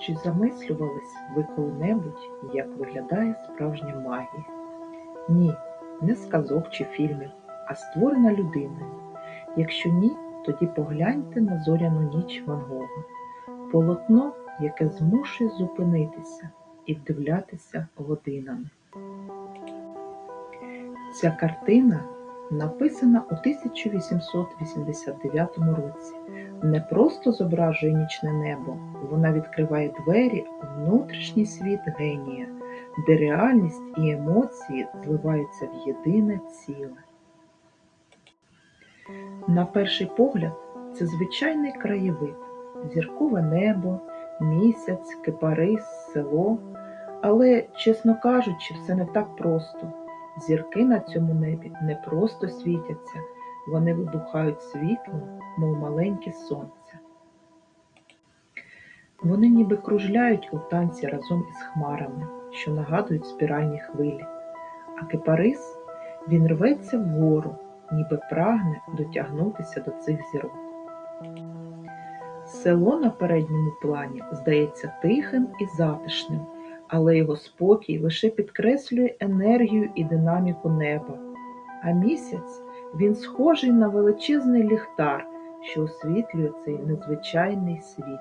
Чи замислювались ви коли-небудь, як виглядає справжня магія? Ні, не з казок чи фільмів, а створена людиною. Якщо ні, тоді погляньте на зоряну ніч Ван Гога. Полотно, яке змушує зупинитися і вдивлятися годинами. Ця картина написана у 1889 році. Не просто зображує нічне небо, вона відкриває двері у внутрішній світ генія, де реальність і емоції зливаються в єдине ціле. На перший погляд, це звичайний краєвид, зіркове небо, місяць, кипарис, село. Але, чесно кажучи, все не так просто. Зірки на цьому небі не просто світяться, вони вибухають світлом, мов маленькі сонця. Вони ніби кружляють у танці разом із хмарами, що нагадують спіральні хвилі. А кипарис він рветься вгору, ніби прагне дотягнутися до цих зірок. Село на передньому плані здається тихим і затишним, але його спокій лише підкреслює енергію і динаміку неба. А місяць він схожий на величезний ліхтар, що освітлює цей незвичайний світ.